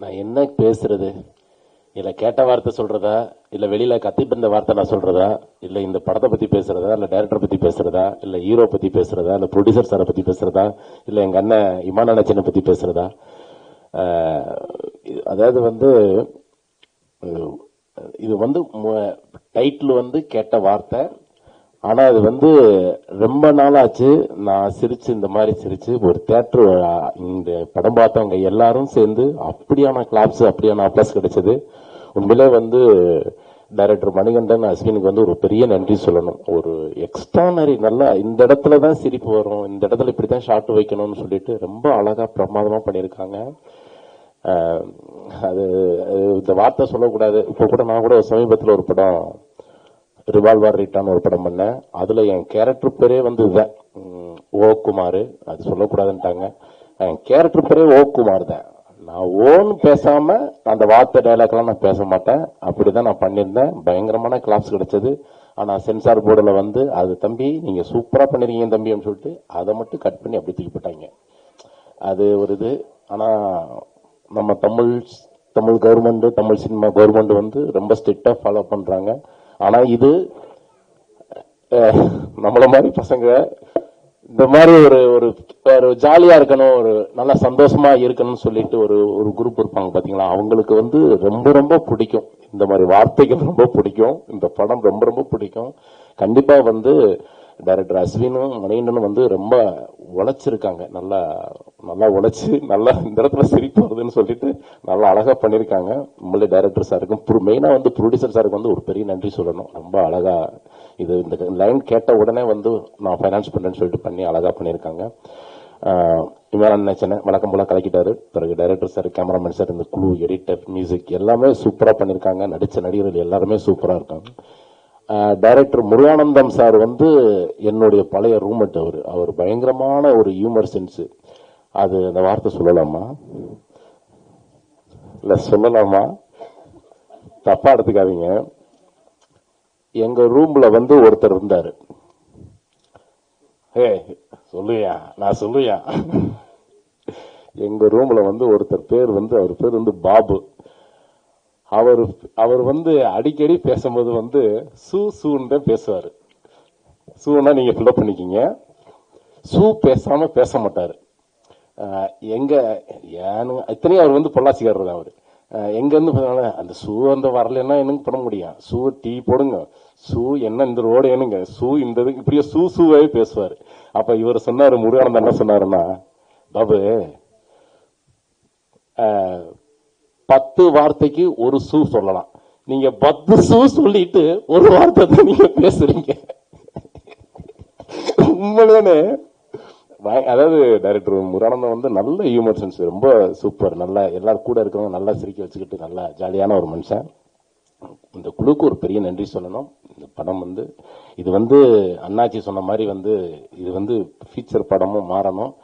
நான் என்ன பேசுறது? இல்லை கேட்ட வார்த்தை சொல்றதா? இல்லை வெளியில கத்திட்டு இருந்த வார்த்தை நான் சொல்றதா? இல்லை இந்த படத்தை பத்தி பேசுறதா? இல்லை டைரக்டர் பத்தி பேசுறதா? இல்லை ஹீரோ பத்தி பேசுறதா? இல்லை ப்ரொடியூசர் சாரை பத்தி பேசுறதா? இல்லை எங்கள் அண்ணன் இமான நச்சனை பத்தி பேசுறதா? அதாவது வந்து இது வந்து டைட்டில் வந்து கேட்ட வார்த்தை ஆனால் அது வந்து ரொம்ப நாளாச்சு. நான் சிரிச்சு இந்த மாதிரி சிரிச்சு ஒரு தேட்டர் இந்த படம் பார்த்தவங்க எல்லாரும் சேர்ந்து அப்படியான கிளாப்ஸ் அப்படியான அப்ளாஸ் கிடைச்சது. உண்மையிலே வந்து டைரக்டர் மணிகண்டன் அஸ்வினுக்கு வந்து ஒரு பெரிய நன்றி சொல்லணும். ஒரு எக்ஸ்ட்ரானரி நல்லா இந்த இடத்துல தான் சிரிப்பு வரும். இந்த இடத்துல இப்படி தான் ஷார்ட் வைக்கணும்னு சொல்லிட்டு ரொம்ப அழகாக பிரமாதமாக பண்ணியிருக்காங்க. அது அது இந்த வார்த்தை சொல்லக்கூடாது. இப்போ கூட நான் கூட சமீபத்தில் ஒரு படம் ரிவால்வர் ரிட்டான் ஒரு படம் பண்ணேன். அதில் என் கேரக்டர் பேரே வந்து இதுதான் ஓகுமார். அது சொல்லக்கூடாதுன்ட்டாங்க. என் கேரக்டர் பேரே ஓகுமார் தான். நான் ஓன்னு பேசாமல் அந்த வார்த்தை டைலாக்லாம் நான் பேச மாட்டேன். அப்படிதான் நான் பண்ணியிருந்தேன். பயங்கரமான கிளாஸ் கிடைச்சது. ஆனால் சென்சார் போர்டில் வந்து அது தம்பி நீங்கள் சூப்பராக பண்ணிருக்கீங்க தம்பி அப்படின்னு சொல்லிட்டு அதை மட்டும் கட் பண்ணி அப்படி தூக்கி போட்டாங்க. அது ஒரு இது. ஆனால் நம்ம Tamil Tamil government Tamil cinema government வந்து ரொம்ப ஸ்ட்ரிக்டாக ஃபாலோ பண்ணுறாங்க ஆனால் இது அஹ், நம்மள மாதிரி பசங்க இந்த மாதிரி ஒரு ஒரு ஒரு ஜாலியாக இருக்கணும் ஒரு நல்லா சந்தோஷமா இருக்கணும்னு சொல்லிட்டு ஒரு ஒரு குரூப் இருப்பாங்க பார்த்தீங்களா அவங்களுக்கு வந்து ரொம்ப ரொம்ப பிடிக்கும். இந்த மாதிரி வார்த்தைகள் ரொம்ப பிடிக்கும். இந்த படம் ரொம்ப ரொம்ப பிடிக்கும். கண்டிப்பாக வந்து டைரக்டர் அஸ்வினும் மணிகண்டனும் வந்து ரொம்ப உழைச்சிருக்காங்க. நல்லா நல்லா உழைச்சி நல்லா இந்த இடத்துல சிரிப்பு வருதுன்னு சொல்லிட்டு நல்லா அழகா பண்ணியிருக்காங்க உண்மையிலே டைரக்டர் சாருக்கும் மெயினாக வந்து ப்ரொடியூசர் சாருக்கு வந்து ஒரு பெரிய நன்றி சொல்லணும். ரொம்ப அழகா இது இந்த லைன் கேட்ட உடனே வந்து நான் ஃபைனான்ஸ் பண்ணுறேன்னு சொல்லிட்டு பண்ணி அழகா பண்ணியிருக்காங்க ஆஹ் இவன் நினைச்சேன் வழக்கம் போல கலக்கிட்டாரு. பிறகு டைரக்டர் சார் கேமராமேன் சார் இந்த குழு எடிட்டர் மியூசிக் எல்லாமே சூப்பரா பண்ணியிருக்காங்க நடித்த நடிகர்கள் எல்லாருமே சூப்பராக இருக்காங்க. டைரக்டர் முருகானந்தம் சார் வந்து என்னுடைய பழைய ரூம்மேட் அவர். அவர் பயங்கரமான ஒரு ஹியூமர் சென்ஸு அது அந்த வார்த்தை சொல்லலாமா? இல்லை சொல்லலாமா? தப்பாக எடுத்துக்காதீங்க. எங்கள் ரூமில் வந்து ஒருத்தர் இருந்தார். ஏ சொல்லுயா நான் சொல்லுயா எங்கள் ரூமில் வந்து ஒருத்தர் பேர் வந்து அவர் பேர் வந்து பாபு. அவர் அவர் வந்து அடிக்கடி பேசும்போது வந்து சூ சூன்னு தான் பேசுவாரு. சூனா நீங்கள் ஃபில்அப் பண்ணிக்கிங்க. சூ பேசாமல் பேச மாட்டார். எங்கே ஏன்னு இத்தனையும் அவர் வந்து பொள்ளாச்சிக்காரர் தான் அவர். எங்கேருந்து அந்த ஷூ அந்த வரலன்னா என்னங்க பண்ண முடியும்? ஷூ டீ போடுங்க. ஷூ என்ன இந்த ரோடு என்னங்க? ஷூ இந்த இதுக்கு இப்படியே ஷூ ஷூவாகவே பேசுவார். அப்போ இவர் சொன்னார் முருகானந்தம் என்ன சொன்னாருன்னா பாபு பத்து வார்த்தைக்கு ஒரு ஷூ சொல்லலாம். நீங்க பத்து ஷூ சொல்லிட்டு ஒரு வார்த்தை தான் நீங்க பேசுறீங்க. உண்மையிலே அதாவது டைரக்டர் முரானந்தம் வந்து நல்ல ஹியூமர் சென்ஸ் ரொம்ப சூப்பர் நல்லா எல்லாரும் கூட இருக்கிறவங்க நல்லா சிரிக்க வச்சுக்கிட்டு நல்லா ஜாலியான ஒரு மனுஷன். இந்த குழுக்கு ஒரு பெரிய நன்றி சொல்லணும். இந்த படம் வந்து இது வந்து அண்ணாச்சி சொன்ன மாதிரி வந்து இது வந்து ஃபீச்சர் படமும் மாறணும்.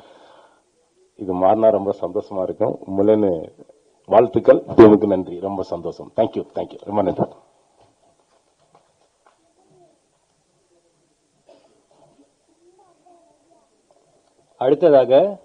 இது மாறினா ரொம்ப சந்தோஷமா இருக்கும். உண்மையிலேன்னு வாழ்த்துக்கள். டீமுக்கு நன்றி. ரொம்ப சந்தோஷம். தேங்க்யூ தேங்க்யூ ரொம்ப நன்றி. அடுத்ததாக